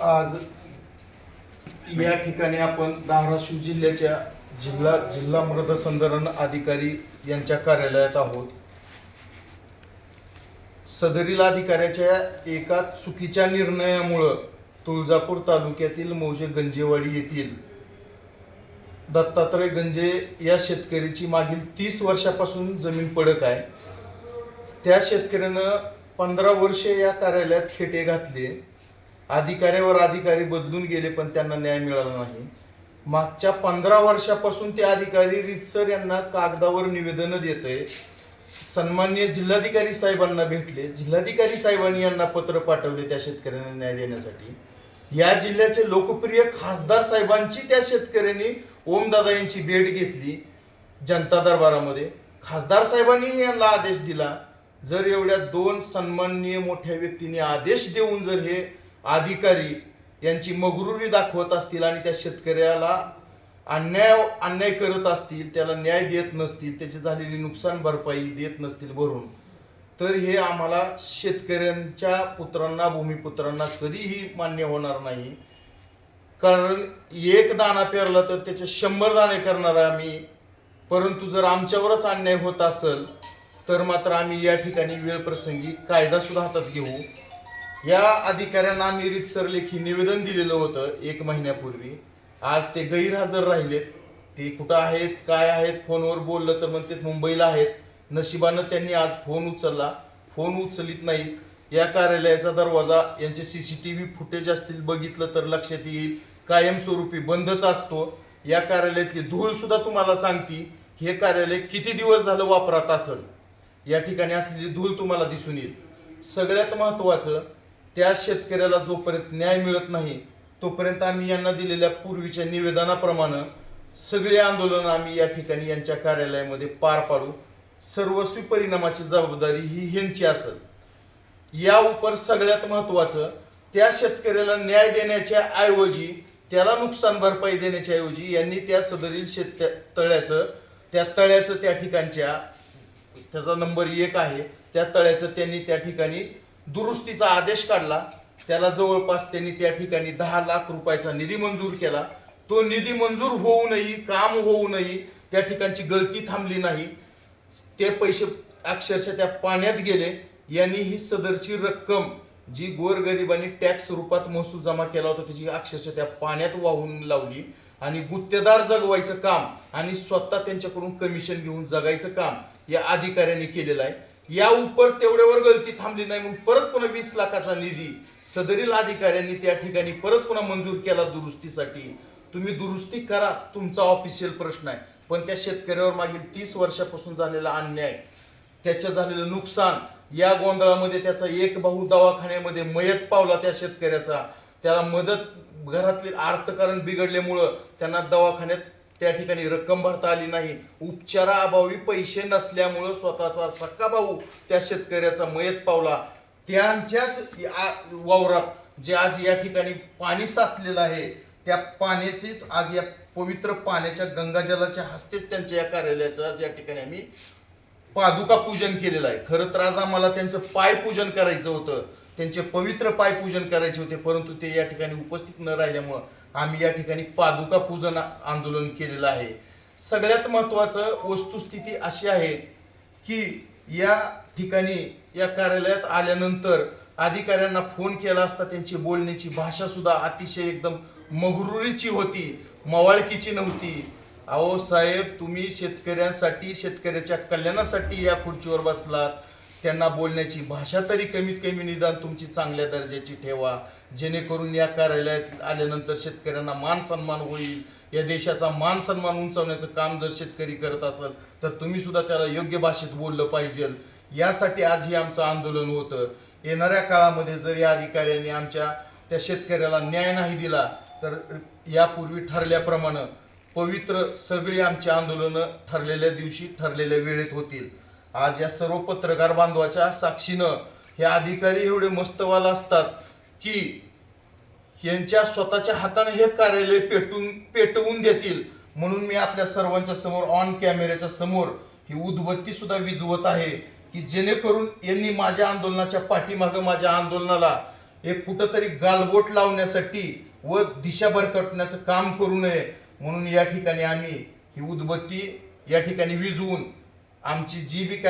आज या ठिकाणी आपण धाराशिव जिल्ह्याच्या जिल्हा जिल्हा मृदसंधारण अधिकारी यांच्या कार्यालयात आहोत. सदरील अधिकाऱ्याच्या एका चुकीच्या निर्णयामुळं तुळजापूर तालुक्यातील मौजे गंजेवाडी येथील दत्तात्रय गंजे या शेतकरीची मागील तीस वर्षापासून जमीन पडत आहे. त्या शेतकऱ्यानं पंधरा वर्षे या कार्यालयात खेटे घातले. अधिकाऱ्यावर अधिकारी बदलून गेले पण त्यांना न्याय मिळाला नाही. मागच्या पंधरा वर्षापासून ते अधिकारी रितसर यांना कागदावर निवेदन देत आहे सन्मान्य जिल्हाधिकारी साहेबांना भेटले. जिल्हाधिकारी साहेबांनी यांना पत्र पाठवले त्या शेतकऱ्यांना न्याय देण्यासाठी. या जिल्ह्याचे लोकप्रिय खासदार साहेबांची त्या शेतकऱ्यांनी ओमदादा यांची भेट घेतली जनता दरबारामध्ये. खासदार साहेबांनी यांना आदेश दिला. जर एवढ्या दोन सन्माननीय मोठ्या व्यक्तींनी आदेश देऊन जर हे अधिकारी यांची मगरुरी दाखवत असतील आणि त्या शेतकऱ्याला अन्याय अन्याय करत असतील त्याला न्याय देत नसतील त्याची झालेली नुकसान भरपाई देत नसतील भरून तर हे आम्हाला शेतकऱ्यांच्या पुत्रांना भूमिपुत्रांना कधीही मान्य होणार नाही. कारण एक दाना पेरला तर त्याचे शंभर दाणे करणार आम्ही. परंतु जर आमच्यावरच अन्याय होत असेल तर मात्र आम्ही या ठिकाणी वेळप्रसंगी कायदासुद्धा कायदा सुद्धा हातात घेऊ. या अधिकाऱ्यांना आम्ही रितसर लेखी निवेदन दिलेलं होतं एक महिन्यापूर्वी. आज ते गैरहजर राहिलेत. ते कुठं आहेत काय आहेत फोनवर बोललं तर म्हणते मुंबईला आहेत. नशिबानं त्यांनी आज फोन उचलला. फोन उचलित नाही या कार्यालयाचा दरवाजा यांचे सीसीटीव्ही फुटेज असतील बघितलं तर लक्षात येईल. कायमस्वरूपी बंदच असतो. या कार्यालयातली धूळ सुद्धा तुम्हाला सांगती हे कार्यालय किती दिवस झालं वापरात असेल? या ठिकाणी असलेली धूळ तुम्हाला दिसून येईल. सगळ्यात महत्वाचं त्या शेतकऱ्याला जोपर्यंत न्याय मिळत नाही तोपर्यंत आम्ही यांना दिलेल्या पूर्वीच्या निवेदनाप्रमाणे सगळे आंदोलन आम्ही या ठिकाणी यांच्या कार्यालयामध्ये पार पाडू. सर्वस्वी परिणामाची जबाबदारी ही ह्यांची असेल. या उपर सगळ्यात महत्वाचं त्या शेतकऱ्याला न्याय देण्याच्या ऐवजी त्याला नुकसान भरपाई देण्याच्या ऐवजी यांनी त्या सदरील शेत तळ्याचं त्या तळ्याचं त्या ठिकाणच्या त्याचा नंबर एक आहे त्या तळ्याचं त्यांनी त्या ठिकाणी दुरुस्तीचा आदेश काढला. त्याला जवळपास त्यांनी त्या ठिकाणी दहा लाख रुपयाचा निधी मंजूर केला. तो निधी मंजूर होऊनही काम होऊनही त्या ठिकाणची गळती थांबली नाही. ते पैसे अक्षरशः त्या पाण्यात गेले. यांनी ही सदरची रक्कम जी गोरगरिबांनी टॅक्स रूपात महसूल जमा केला होता त्याची अक्षरशः त्या पाण्यात वाहून लावली आणि गुत्तेदार जगवायचं काम आणि स्वतः त्यांच्याकडून कमिशन घेऊन जगायचं काम या अधिकाऱ्यांनी केलेलं आहे. या उपर तेवढ्यावर गळती थांबली नाही म्हणून परत पुन्हा वीस लाखाचा निधी सदरील अधिकाऱ्यांनी त्या ठिकाणी परत पुन्हा मंजूर केला दुरुस्तीसाठी. तुम्ही दुरुस्ती करा तुमचा ऑफिशियल प्रश्न आहे. पण त्या शेतकऱ्यावर मागील तीस वर्षापासून झालेला अन्याय त्याचं झालेलं नुकसान या गोंधळामध्ये त्याचा एक भाऊ दवाखान्यामध्ये मयत पावला त्या शेतकऱ्याचा. त्याला मदत घरातले अर्थकारण बिघडल्यामुळं त्यांना दवाखान्यात त्या ठिकाणी रक्कम भरता आली नाही. उपचाराअभावी पैसे नसल्यामुळं स्वतःचा सक्का भाऊ त्या शेतकऱ्याचा मयत पावला. त्यांच्याच वावरात जे आज या ठिकाणी पाणी साचलेलं आहे त्या पाण्याचेच आज या पवित्र पाण्याच्या गंगाजलाच्या हस्तेच त्यांच्या या कार्यालयाचं आज या ठिकाणी आम्ही पादुका पूजन केलेलं आहे. खरं तर आज आम्हाला त्यांचं पाय पूजन करायचं होतं. त्यांचे पवित्र पाय पूजन करायचे होते परंतु ते या ठिकाणी उपस्थित न राहिल्यामुळं आम्ही या ठिकाणी पादुका पूजन आंदोलन केलेलं आहे. सगळ्यात महत्वाचं वस्तुस्थिती अशी आहे की या ठिकाणी या कार्यालयात आल्यानंतर अधिकाऱ्यांना फोन केला असता त्यांची बोलण्याची भाषा सुद्धा अतिशय एकदम मगरुरीची होती मवाळकीची नव्हती. अहो साहेब तुम्ही शेतकऱ्यांसाठी शेतकऱ्याच्या कल्याणासाठी या खुर्चीवर बसलात. त्यांना बोलण्याची भाषा तरी कमीत कमी निदान तुमची चांगल्या दर्जाची ठेवा. जेणेकरून या कार्यालयात आल्यानंतर शेतकऱ्यांना मान सन्मान होईल. या देशाचा मान सन्मान उंचावण्याचं काम जर शेतकरी करत असेल तर तुम्ही सुद्धा त्याला योग्य भाषेत बोललं पाहिजे. यासाठी आज हे आमचं आंदोलन होतं. येणाऱ्या काळामध्ये जर या अधिकाऱ्यांनी आमच्या त्या शेतकऱ्याला न्याय नाही दिला तर यापूर्वी ठरल्याप्रमाणे पवित्र सगळी आमची आंदोलनं ठरलेल्या दिवशी ठरलेल्या वेळेत होतील. आज या सर्व पत्रकार बांधवाच्या साक्षीनं हे अधिकारी एवढे मस्तवाला असतात की यांच्या स्वतःच्या हाताने हे कार्यालय पेटून पेटवून देतील. म्हणून मी आपल्या सर्वांच्या समोर ऑन कॅमेऱ्याच्या समोर ही उदबत्ती सुद्धा विजवत आहे की जेणेकरून यांनी माझ्या आंदोलनाच्या पाठीमागं माझ्या आंदोलनाला एक कुठंतरी गालबोट लावण्यासाठी व दिशा भरकटण्याचं काम करू नये. म्हणून या ठिकाणी आम्ही ही उदबत्ती या ठिकाणी विझवून आमची जी बी